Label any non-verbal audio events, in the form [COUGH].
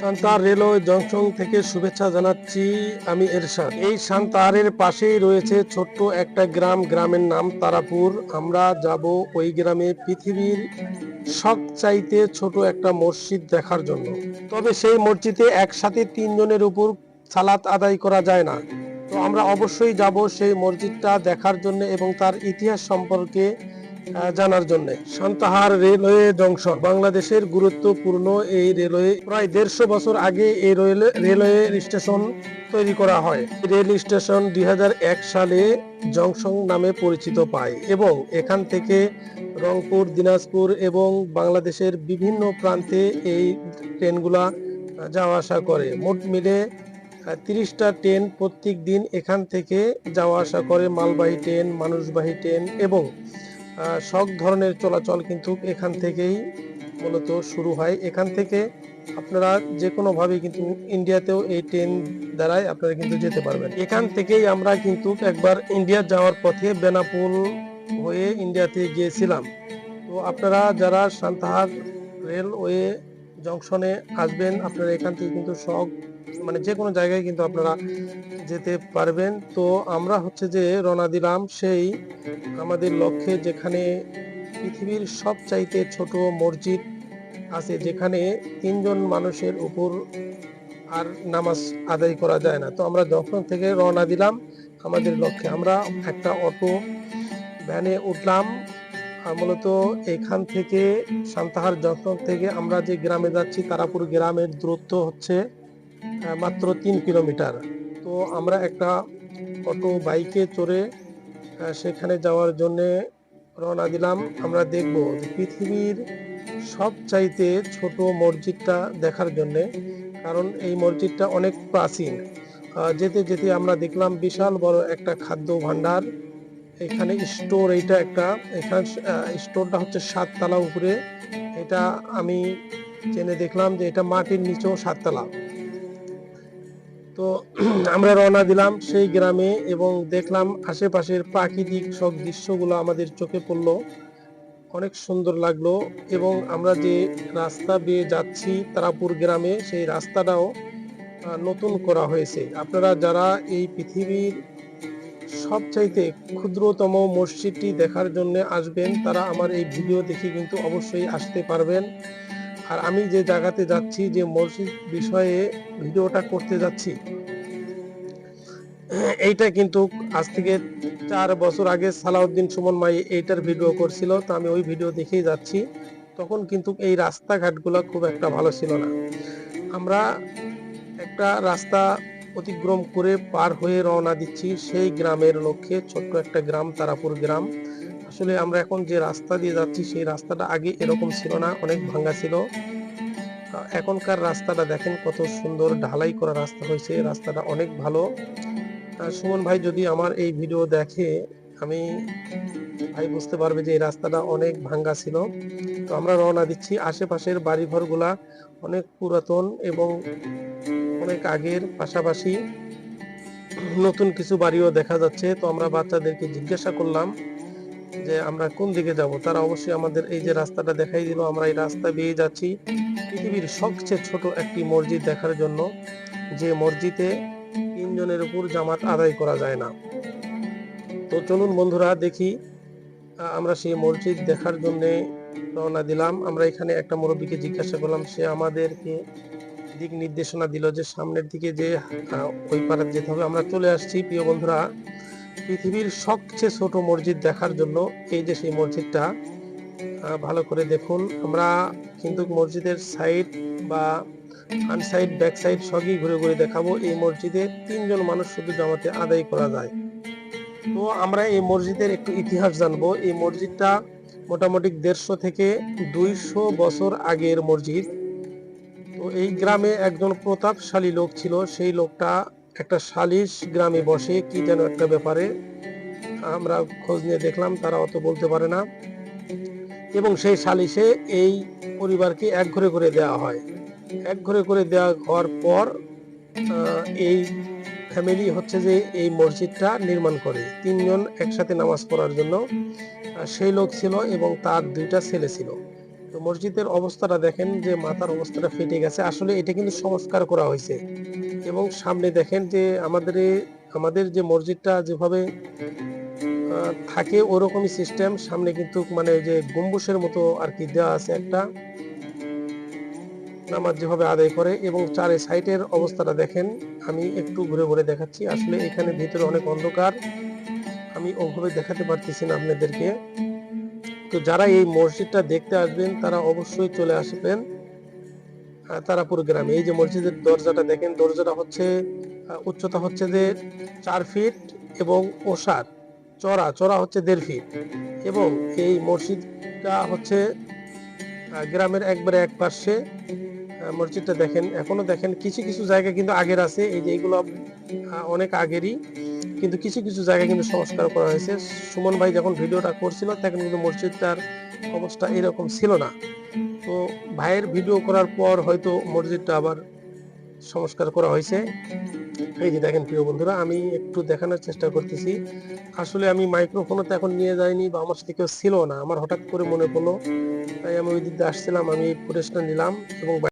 Santahar railway junction থেকে শুভেচ্ছা জানাচ্ছি আমি এরশাদ। এই সান্তাহারের পাশেই রয়েছে ছোট্ট একটা গ্রাম, গ্রামের নাম তারাপুর। আমরা যাব ওই গ্রামে পৃথিবীর সব চাইতে ছোট একটা মসজিদ দেখার জন্য। তবে সেই মসজিদে একসাথে তিনজনের উপর সালাত আদায় করা যায় না। তো আমরা অবশ্যই যাব সেই মসজিদটা দেখার জন্য এবং তার ইতিহাস সম্পর্কে জানার জন্য। সান্তাহার রেলওয়ে জংশন বাংলাদেশের গুরুত্বপূর্ণ এই রেলওয়ে প্রায় দেড়শো বছর আগে এই রেলওয়ে স্টেশন তৈরি করা হয়। রেল স্টেশন দু হাজার এক সালে জংশন নামে পরিচিত পায় এবং এখান থেকে রংপুর, দিনাজপুর এবং বাংলাদেশের বিভিন্ন প্রান্তে এই ট্রেনগুলা যাওয়া আসা করে। মোট মিলে তিরিশটা ট্রেন প্রত্যেক দিন এখান থেকে যাওয়া আসা করে। মালবাহী ট্রেন, মানুষবাহী ট্রেন এবং সব ধরনের চলাচল কিন্তু এখান থেকেই মূলত শুরু হয়। এখান থেকে আপনারা যে কোনোভাবে কিন্তু ইন্ডিয়াতেও এই ট্রেন দ্বারাই আপনারা কিন্তু যেতে পারবেন। এখান থেকেই আমরা কিন্তু একবার ইন্ডিয়া যাওয়ার পথে বেনাপুল হয়ে ইন্ডিয়াতে গিয়েছিলাম। তো আপনারা যারা সান্তাহার রেলওয়ে জংশনে আসবেন, আপনারা এখান থেকে কিন্তু সব মানে যে কোনো জায়গায় কিন্তু আপনারা যেতে পারবেন। তো আমরা হচ্ছে যে রওনা দিলাম সেই আমাদের লক্ষ্যে যেখানে পৃথিবীর সবচাইতে ছোট মসজিদ আছে, যেখানে তিনজন মানুষের উপর আর নামাজ আদায় করা যায় না। তো আমরা যখন থেকে রওনা দিলাম আমাদের লক্ষ্যে, আমরা একটা অটো ভ্যানে উঠলাম। আর মূলত এখান থেকে সান্তাহার জংশন থেকে আমরা যে গ্রামে যাচ্ছি, তারাপুর গ্রামের দূরত্ব হচ্ছে মাত্র তিন কিলোমিটার। তো আমরা একটা অটো, বাইকে চড়ে সেখানে যাওয়ার জন্য রওনা দিলাম। আমরা দেখব পৃথিবীর সবচাইতে ছোট মসজিদটা দেখার জন্যে, কারণ এই মসজিদটা অনেক প্রাচীন। যেতে যেতে আমরা দেখলাম বিশাল বড় একটা খাদ্য ভাণ্ডার। এখানে স্টোর, এইটা একটা, এখানে স্টোরটা হচ্ছে সাততলা উপরে। এটা আমি জেনে দেখলাম যে এটা মাটির নিচেও সাততলা। তো [CLEARS THROAT] আমরা রওনা দিলাম সেই গ্রামে এবং দেখলাম আশেপাশের প্রাকৃতিক সব দৃশ্যগুলো আমাদের চোখে পড়ল। অনেক সুন্দর লাগল এবং আমরা যে রাস্তা বেয়ে যাচ্ছি তারাপুর গ্রামে, সেই রাস্তাটাও নতুন করা হয়েছে। আপনারা যারা এই পৃথিবীর সবচাইতে ক্ষুদ্রতম মসজিদটি দেখার জন্য আসবেন, তারা আমার এই ভিডিও দেখে কিন্তু অবশ্যই আসতে পারবেন। আর আমি যে জায়গাতে যাচ্ছি, যে মসজিদ বিষয়ে ভিডিওটা করতে যাচ্ছি, এইটা কিন্তু আজ থেকে চার বছর আগে সালাউদ্দিন সুমন মাই এইটার ভিডিও করছিল, তো আমি ওই ভিডিও দেখেই যাচ্ছি। তখন কিন্তু এই রাস্তাঘাটগুলো খুব একটা ভালো ছিল না। আমরা একটা রাস্তা অতিক্রম করে পার হয়ে রওনা দিচ্ছি সেই গ্রামের লক্ষ্যে, ছোট্ট একটা গ্রাম, তারাপুর গ্রাম। আসলে আমরা এখন যে রাস্তা দিয়ে যাচ্ছি, সেই রাস্তাটা আগে এরকম ছিল না, অনেক ভাঙ্গা ছিল। এখনকার রাস্তাটা দেখেন কত সুন্দর ঢালাই করা রাস্তা হয়েছে, রাস্তাটা অনেক ভালো। সুমন ভাই যদি আমার এই ভিডিও দেখে, আমি, ভাই বুঝতে পারবে যে এই রাস্তাটা অনেক ভাঙ্গা ছিল। তো আমরা রওনা দিচ্ছি আশেপাশের বাড়িঘরগুলা অনেক পুরাতন এবং অনেক আগের পাশাপাশি নতুন কিছু বাড়িও দেখা যাচ্ছে। তো আমরা বাচ্চাদেরকে জিজ্ঞাসা করলাম যে আমরা কোন দিকে যাব, তারা অবশ্যই আমাদের এই যে রাস্তাটা দেখাই দিল। আমরা এই রাস্তা বেয়ে যাচ্ছি। পৃথিবীর সবচেয়ে ছোট একটি মসজিদ দেখার জন্য, যে মসজিদে তিনজনের উপর জামাত আদায় করা যায় না। তো চলুন বন্ধুরা, দেখি আমরা সেই মসজিদ দেখার জন্য রওনা দিলাম। আমরা এখানে একটা মুরব্বীকে জিজ্ঞাসা করলাম, সে আমাদেরকে দিক নির্দেশনা দিল যে সামনের দিকে যে ওই পারে যেতে হবে। আমরা চলে আসছি। প্রিয় বন্ধুরা পৃথিবীর সবচেয়ে ছোট মসজিদ দেখার জন্য এই যে সেই মসজিদটা ভালো করে দেখুন। আমরা কিন্তু মসজিদের সাইড বা ফ্রন্ট সাইড ব্যাক সাইড সবই ঘুরে ঘুরে দেখাবো। এই মসজিদে তিনজন মানুষ শুধু জামাতে আদায় করা যায়। তো আমরা এই মসজিদের একটু ইতিহাস জানব। এই মসজিদটা মোটামুটি দেড়শো থেকে দুইশো বছর আগের মসজিদ। তো এই গ্রামে একজন প্রতাপশালী লোক ছিল। সেই লোকটা একটা সালিশ গ্রামে বসে কি যেন একটা ব্যাপারে আমরা খোঁজ নিয়ে দেখলাম, তারা অত বলতে পারে না। এবং সেই সালিশে এই পরিবারকে এক ঘরে করে দেওয়া হয়। এক ঘরে করে দেওয়া হওয়ার পর এই ফ্যামিলি হচ্ছে যে এই মসজিদটা নির্মাণ করে। তিনজন একসাথে নামাজ পড়ার জন্য সেই লোক ছিল এবং তার দুইটা ছেলে ছিল। তো মসজিদের অবস্থাটা দেখেন যে মাথার অবস্থাটা ফেটে গেছে। আসলে এটা কিন্তু সংস্কার করা হয়েছে। এবং সামনে দেখেন যে আমাদের আমাদের যে মসজিদটা যেভাবে থাকে ওরকমই সিস্টেম সামনে কিন্তু মানে যে গম্বুসের মতো আর কি দেওয়া আছে একটা। নামাজ যেভাবে আদায় করে এবং চারে সাইডের অবস্থাটা দেখেন। আমি একটু ঘুরে ঘুরে দেখাচ্ছি। আসলে এখানে ভিতরে অনেক অন্ধকার। আমি ওভাবে দেখাতে পারতেছি না আপনাদেরকে। তো যারা এই মসজিদটা দেখতে আসবেন, তারা অবশ্যই চলে আসবেন। তারাপুর গ্রামে। এই যে মসজিদের দরজাটা দেখেন, দরজাটা হচ্ছে উচ্চতা হচ্ছে যে চার ফিট এবং ওষার চড়া চড়া হচ্ছে দেড় ফিট। এবং এই মসজিদটা হচ্ছে গ্রামের একবারে এক পাশে। মসজিদটা দেখেন, এখনও দেখেন, কিছু কিছু জায়গা কিন্তু আগের আছে। এই যে এইগুলো অনেক আগেরই। কিন্তু কিছু কিছু জায়গা কিন্তু সংস্কার করা হয়েছে। সুমন ভাই যখন ভিডিওটা করছিল তখন কিন্তু মসজিদটার অবস্থা এরকম ছিল না। তো ভাইয়ের ভিডিও করার পর হয়তো মসজিদটা আবার সংস্কার করা হয়েছে। এই যে দেখেন প্রিয় বন্ধুরা আমি একটু দেখানোর চেষ্টা করতেছি। আসলে আমি মাইক্রোফোনও তো এখন নিয়ে যাইনি বা আমার সাথে কেউ ছিল না। আমার হঠাৎ করে মনে পড়ল তাই আমি ওই দিক আসছিলাম আমি ফুটেজটা নিলাম এবং